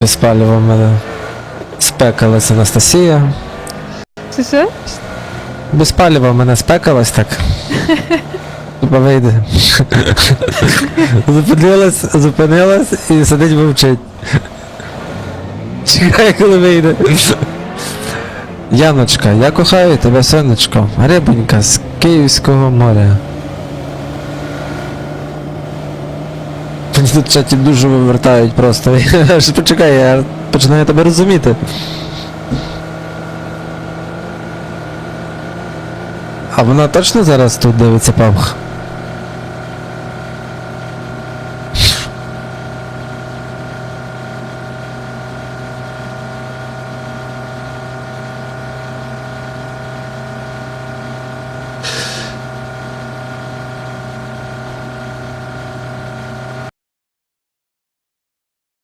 Без палива в мене спекалась Анастасія. Це що? Без палива в мене спекалась так. Тупо вийде. Зупинилась, зупинилась і сидить мовчить. Чекає, коли вийде. Яночка, я кохаю тебе, сонечко. Рибонька з Київського моря. Тут чаті дуже вивертають просто. Почекай, я починаю тебе розуміти. А вона точно зараз тут дивиться памх?